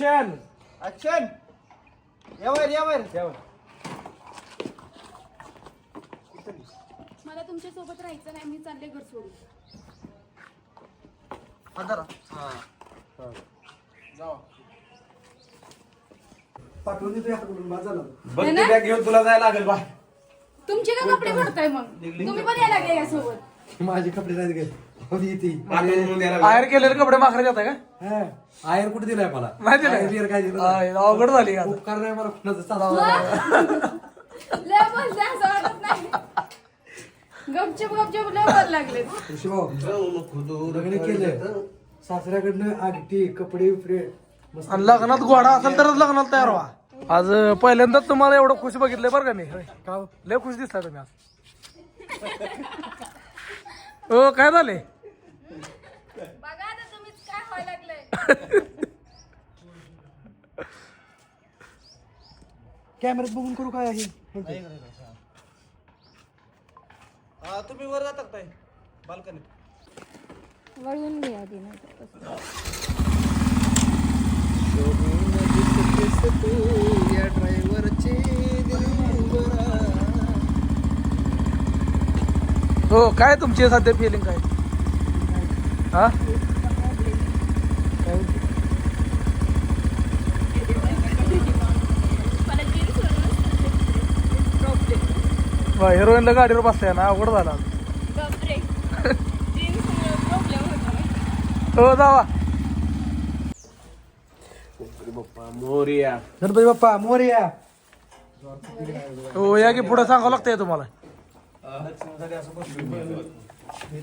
Action action यावर यावर मला तुमच्यासोबत राहायचं नाही मी चालले घर सोडून. पाठवून देतो याकडून बघ ती बॅग घेऊन तुला जायला लागेल बा तुमचे का कपडे भरताय मग? तुम्ही पण यायला लागले यासोबत. माझे कपडे नाही गेले होती ती पाठवून म्हणून द्यायला लागेल. बाहेर गेलेले कपडे माखरे जात का? हा, आयर कुठे दिलाय मला? नाही? आयर बियर काय दिलं? आय, अवघड झाली का आता? उपकार नाही मला कुणाचं. चालावं लय बोलते असं वाटत नाही. गपचूप गपचूप लय बोल लागले लग्न केलं. सासऱ्याकडनं आगटी कपडे बिपडे मस्त. आणि लग्नात घोडा असेल तरच लग्नाला तयार व्हा. आज अं, पहिल्यांदाच तुम्हाला एवढं खुश बघितलंय बरं का मी. होय. का हो? लय खुश दिसताय तुम्ही आज. हो काय झाले? कॅमेऱ्यात बघून करू काय आहे हा, तुम्ही वर जाता काय बाल्कनी वळून आधी हो काय तुमची सध्या फिलिंग काय? हा? हिरोईनला गाडीवर बसताय ना अवघड झाला हो जावा. मोरिया. गणपती बाप्पा मोरया. हो या की पुढे सांगावं लागतंय तुम्हाला.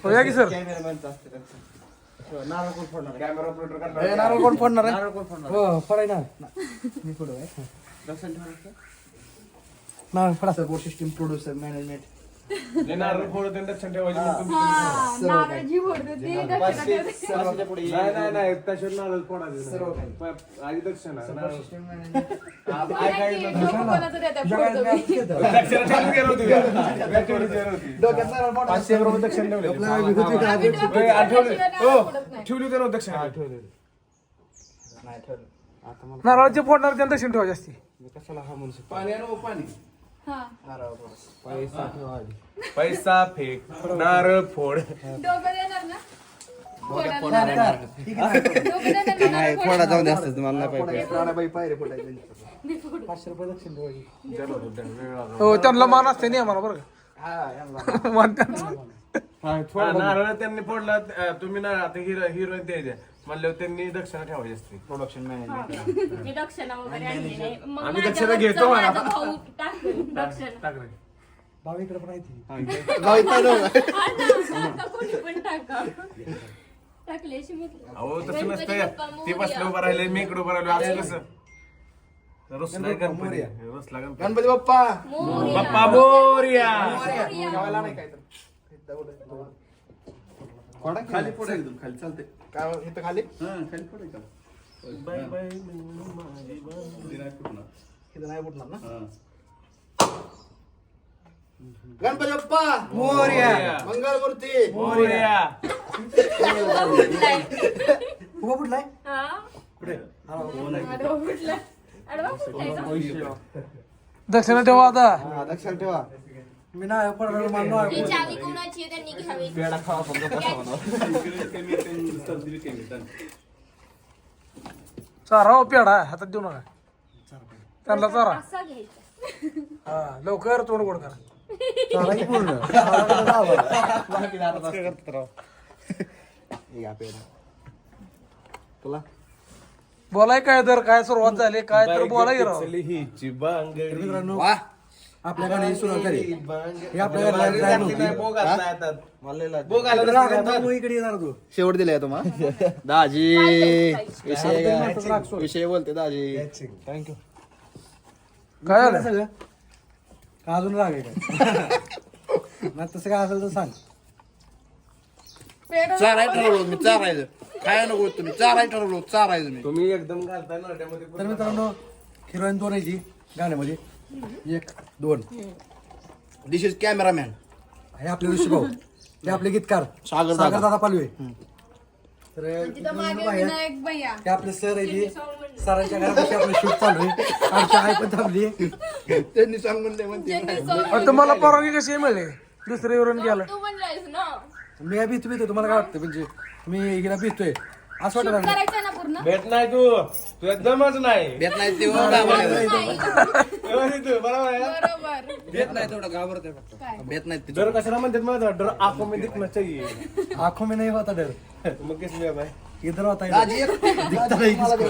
हो या की सर कॅमेरा ऑपरेटर करणार ए, नारळ कोण फोडणार आहे? हो फोडाय ना. मी फोडू नारळ फोडा. सर सिस्टीम प्रोड्युसर मॅनेजमेंट नाही, नारळ फोडून त्यांनी लक्षात ठेवायचे मग तुम्ही- नारळजी फोडते ते दक्षिणा ठेवते. पाचशेच्या पुढे नाही नाही नाही त्याशिवाय नारळ फोडायचे सर्व नाही. प- आधी दक्षिणा नारळ. सिस्टीम मॅनेजमेंट नाही की डोकं कोणाचं देतात, फोडतो मी. दक्षिणा ठेवून गेलो होती का? दक्षिणा ठेवून होती. डोक्यात नारळ फोडा. पाचशे रुपये दक्षिणा ठेवले होते. आपल्याला विभूती काय आम्ही द्यायची? तर ए, आठवले दक्षिणा हो फोडत नाही. ठेवली होती ना दक्षिणा ठेवली नाही ठेवलं आता मला नारळाचे फोडणार त्यांना दक्षिण ठेवायची असते मी कशाला हा म्हणू शकतो पाणी आणू पाणी. पैसा. पैसा फेक नारळ फोड डोकं देणार ना फोडायला. ठीक आहे, नाही फोडा. डोकं देणार ना नारळ फोडा जाऊन द्या असतं नाही पाहिजे. हो त्यांना मान असते नाही आम्हाला बरं हा. का मान. हा, नारळ त्यांनी फोडला तुम्ही ना आता हिरो हिरोईन द्यायच्या म्हणल्यावर त्यांनी दक्षिणा ठेवायची असते प्रोडक्शन मॅनेजमेंट मी दक्षिणा वगैरे आणली नाही. मग आम्ही माझ्या दक्षिणा घेतो म्हणा. माझा भाऊ टाकतो दक्षिणा. टाकलं भाऊ इकडे पण आहे ती. आता कोणी पण टाका. टाकल्याशी म्हटलं. अहो तसं गणपती नसतंय बाप्पा ते. बसलं उभं राहिले मी इकडे उभं राहिलो असं कसं रसला गणपती. रसला गणपती गणपती बाप्पा मोरया. बाप्पा बोरिया जेवायला नाही काय तर खाली फोडा एकदम खाली चालते काय इथं खाली? खाली फोडा एकदम बाय बाय इथं नाही ना? गणपती बाप्पा मोरया. मंगळमूर्ती मोरिया. फुटलाय. उभा फुटलाय? हा? का? दक्षिणा ठेवा आता. हा लक्षात ठेवा. मी नाही पडणार मला नाही ही चावी कोणाची आहे त्यांनी घ्यावी. पेढा खावा समजा कसा चारा हो पेढा हातात देऊ नका. त्यांना चारा. असा घ्यायचा. हा लवकर तोंड गोड करा. चाला की पूर्ण बाकी दारात असतं. घ्या पेढा. तुला? बोलाय काय तर काय सुरुवात झाली काय तर बोलाय राव. हिची बांगडी. मित्रांनो आपल्या गाडी सुरू करी हे आपल्या. इकडे येणार तू शेवट दिलाय तुम्हाला दाजी विषय? विषय बोलते दाजी. थँक्यू काय झालं? सगळं का अजून राग आहे काय? नाही तसं काय असेल तर सांग. चाराय ठरवलं मी चारायचं. काय नको तुम्ही. चाराय ठरवलं चारायचं मी. तुम्ही एकदम घालताय नरड्यामध्ये तर मित्रांनो हिरोईन दोन आहे ती गाण्यामध्ये. एक दोन. दिस इज कॅमेरामॅन हे आपले ऋषी भाऊ हे आपले गीतकार. सागर दादा. दादा पालवे. तर तिथं इथून मागे बाहेर विनायक भैया. ते आपले सर आहे ते. सरांच्या घरापाशी आपलं शूट चालू आहे. आमची आई पण थांबली. त्यांनी सांगून दे म्हणते. ज्यांनी तुम्हाला परवानगी कशी मिळली? दुसरीवरून गेला. तू म्हणलायस ना? मी भीतो भीतो तुम्हाला काय वाटतं? म्हणजे मी हिला भीतोय असं वाटत लागलं. करायचं ना पूर्ण? भेट नाही तू. तुझ्या दमच नाही. ते हो, घाबरले. नाही. आहे? देत नाही घाबरते फक्त. डर कशाला म्हणतात माहिती डर आंखों में दिखना चाहिए आंखों में नहीं होता डर. मग किस में भाई इधर होता है दिखता नहीं किसको.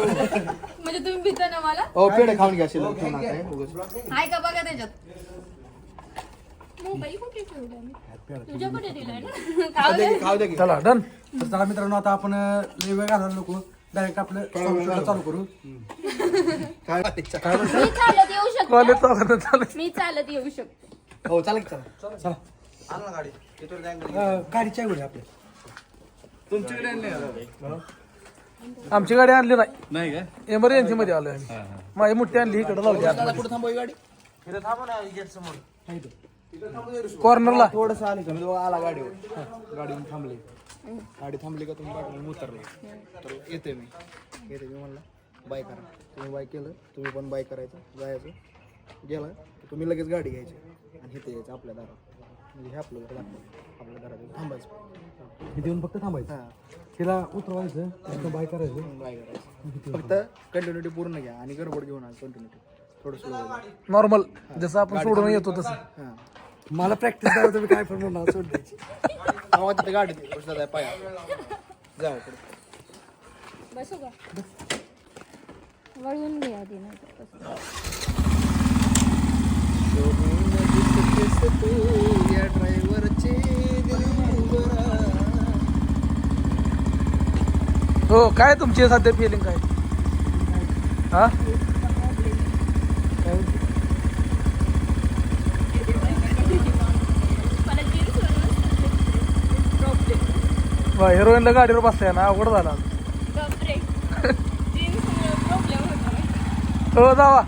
म्हणजे तुम्ही भीता ना मला? हो पेढे खाऊन घ्या शिल्लक हे, उगाच. हाय का बघा त्याच्यात. मोबाईल कुठे ठेवला मी तुझ्याकडे दिलाय? ना खाऊ दे. चला डन. तर चला मित्रांनो आता आपण वेळ घालवला नको डायरेक्ट आपलं चालू करू. काय? मी चालत येऊ शकते. कॉलेज चालत चालत मी चालत येऊ शकते. हो चालेल की चला. चला. आण ना गाडी. तिथून जाईन घरी. अं, गाडीची आहे आपल्या. तुमच्याकडे आमची गाडी आणली नाही. एमर्जन्सी मध्ये आलोय आम्ही. माझी मोठी आणली इकडे लावली दादा कुठं थांबवी गाडी कॉर्नरला थोडस आली का? मी दोघं आला गाडीवर. गाडीवर थांबली. गाडी थांबली का तुम्ही पाठवून उतरले. तर येते मी. येते मी म्हणलं बाय करा. तुम्ही बाय केलं तुम्ही पण बाय करायचं जायचं. गेला तुम्ही लगेच गाडी घ्यायची. आणि इथे यायचं आपल्या दारात. म्हणजे हे आपलं दाखवलं आपल्या दारात थांबायचं. इथे येऊन फक्त थांबायचं? हां. तिला उतरवायचं तिथं बाय करायचं? बाय करायचं. फक्त कंटिन्युटी पूर्ण घ्या आणि गडबड घेऊन आज कंटिन्युटी थोडं स्लो नॉर्मल जसं आपण सोडून येतो तसं. हां. मला प्रॅक्टिस करायला तुम्ही काय पण म्हणणार सोड द्यायची. तिथे गाडी पाया. जाऊ पुढे बसू का? वळून घे आधी नाही या ड्रायव्हरचे हो काय तुमची सध्या फिलिंग काय? हा? हिरोईनला गाडीवर बसताय ना अवघड झाला हो जावा.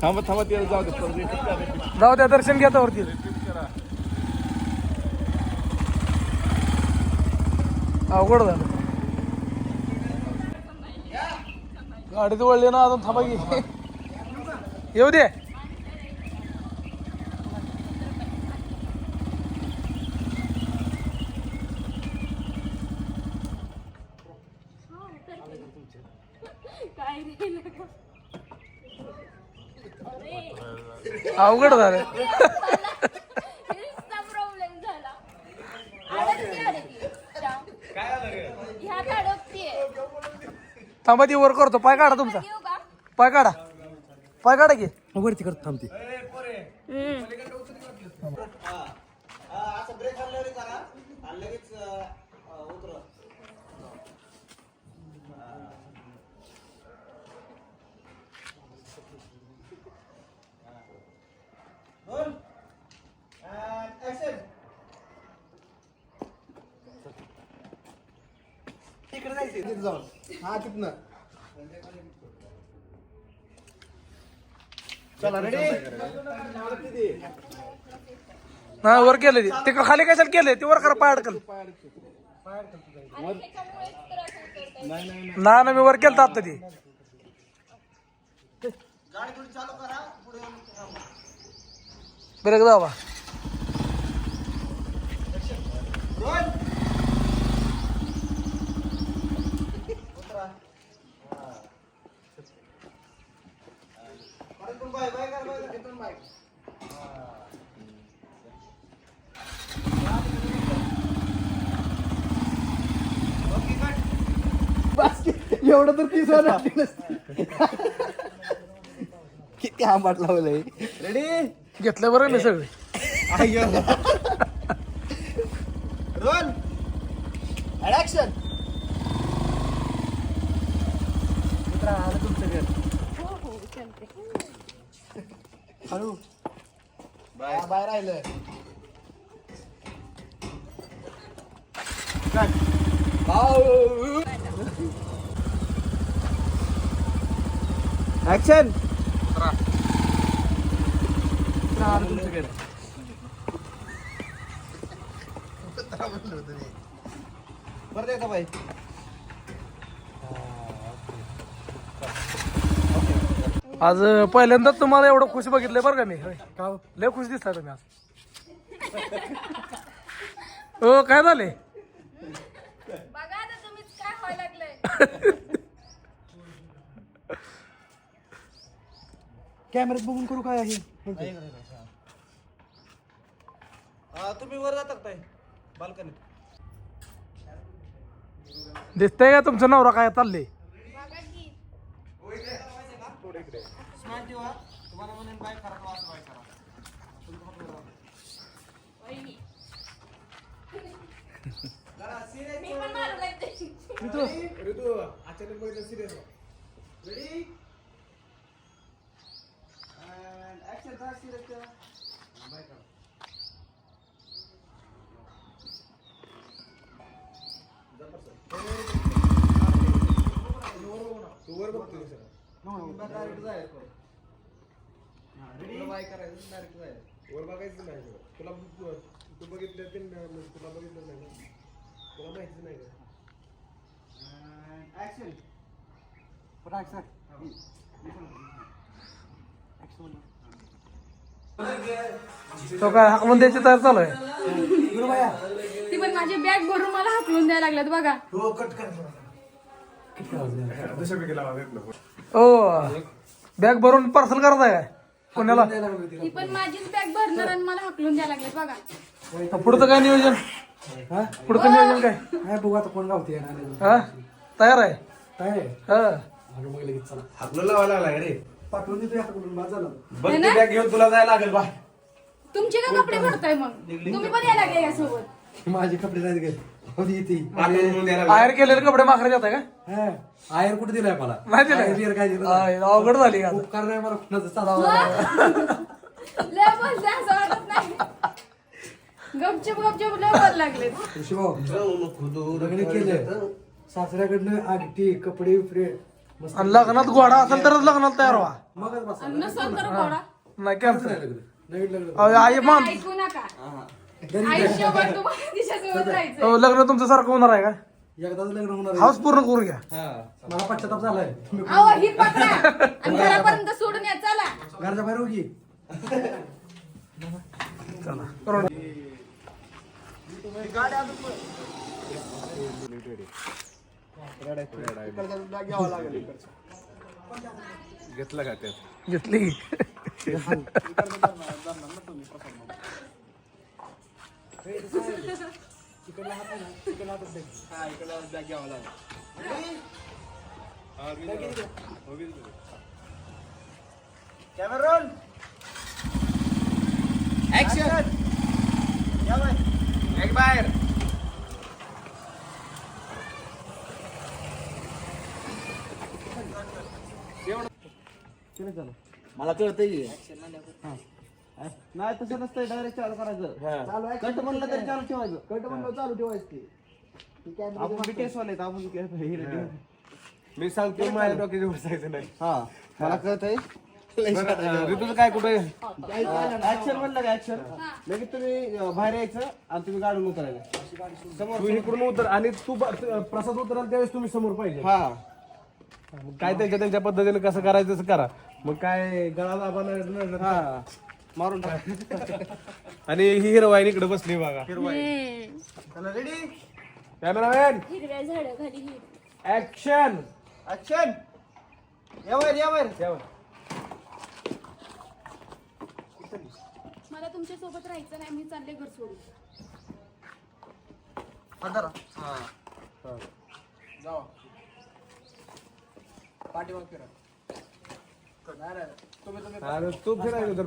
थांबा थांबा तिला जाऊ दे जाऊ द्या दर्शन घ्या वरती. अवघड झालं. गाडीत वळली ना अजून थांबा की येऊ दे अवघड झालं थांबा ती वर करतो. पाय काढा तुमचा. पाय काढा. पाय काढा की. वरती करत थांबते. तिकडे जायचं तिथे जाऊन. हा तिथनं. चला रेडी हा वर केलं ते. ते खाली कशाला केलंय ते वर करा पाय अडकल. ना ना मी वर केलं आता ती. ब्रेक जावा एवढं तर तीस नसते. किती आंबाट लावलंय. रेडी घेतलं बरं मी सगळे. रोल ऍक्शन हो हो चालते हळू. बाय. राहिलं. ऍक्शन बरं द्या का बाई? आज पहिल्यांदाच तुम्हाला एवढं खुश बघितलंय बरं का मी. का हो? लय खुश दिसताय तुम्ही आज. हो काय झाले बघा आता तुम्हीच काय व्हायला लागलंय. कॅमेऱ्यात बघून करू काय आहे? तुम्ही वर जाता काय बाल्कनीत. दिसतंय का तुमचं नवरा काय चालले? स्मार्ट ठेवा तुम्हाला म्हणेन बाय करा तो असं बाय करा वहिनी. मी पण मारू लागते ऋतू अचानक बघितलं सिरियस रेडी ऍक्शन करा सिरियस करा बाय करा तू वर बघतोय सर डायरेक्ट जायचं रेडी बाय करायचं डायरेक्ट जायचं वर बघायचं नाही सर. तुला तू- बघितलं ते तुला बघितलं नाही. तुला माहितीच नाही का ऍक्शन तो काय हाकलून द्यायची तयार चालू आहे? ती पण माझी बॅग भरून मला हाकलून द्यायला लागल्यात बघा. नको ओ बॅग भरून पार्सल करत आहे काय? पुण्याला? ती पण माझीच बॅग भरणार आणि मला हाकलून द्यायला लागल्यात बघा. पुढचं काय नियोजन? हा? पुढचं नियोजन काय? नाही बघू आता कोण गावते हा? तयार आहे? काय आहे? हा. अगं मग लगेच चला. आपलं लावायला लागला रे? पाठवून देतो झालं. बघ ती बॅग घेऊन तुला जायला लागेल बा. तुमचे का कपडे भरताय मग? तुम्ही पण यायला लागले यासोबत. माझे कपडे नाहीत गेले हो द्यायला लागेल. केलेले कपडे माखरे जात आहे का? हा. आयर कुठे दिलाय मला? नाही. दिलंय? आयर बियर काय दिलं आय, अवघड झाली आता. उपकार नाही मला कुणाचं चालावं लय बोलते असं वाटत नाही. गपचूप गपचूप लय बोल लागले. शिवाव लग्न केलं सासऱ्याकडनं आगटी कपडे फ्रे आणि लग्नात गोडा असेल तरच लग्नात तयार व्हा. मगच बसा. नसल तर घोडा. नाही कॅन्सल लग्न नवीन लग्न आई मान ऐकू नका. आयुष्यभर तुम्हाला तिच्यासोबत राहायचं अहो, लग्न तुमचं सारखं होणार आहे का? एकदाच लग्न होणार आहे. हाऊस पूर्ण करू घ्या. मला पश्चाताप झालाय. अहो ही पकडा. आणि घरापर्यंत सोडून या. चला. घरच्या बाहेर उगी चला. करून घेतलं का त्यात घेतली कॅमेरा रोल ऍक्शन या एक बाहेर मला कळतंय की. हा. नाही तसं नसतंय डायरेक्ट चालू करायचं. चालू कट म्हणलं तरी चालू ठेवायचं. कट म्हणलं चालू ठेवायचं ते. आपण वाले आहेत, आपण काय team. मी सांगतो माझ्या डोक्याचे बसायचं नाही. हा. मला कळतंय. बरं, ऋतूचं काय कुठे ऍक्शन म्हणलं का ऍक्शन लगेच तुम्ही अं, बाहेर यायचं आणि तुम्ही गाडून उतरायला. तू इकडून उतर आणि तू ब- प्रसाद उतराल त्यावेळेस तुम्ही समोर पाहिजे. हा. काय त्यांच्या त्यांच्या पद्धतीने कसं करायचं तसं करा. मग काय गळा दाबा नाही- नाही- नाही. हा मारून आणि ही हिरवाईन इकडे बसली बघा. चला रेडी कॅमेरामॅन हिरव्या ऍक्शन ऍक्शन या बाहेर या बाहेर मला तुमच्यासोबत राहायचं नाही मी चालले घर सोडून. अंधारा हा. जावा. पाठीमाग फिरा. तुम्ही तुम्ही तू फिरायचं तर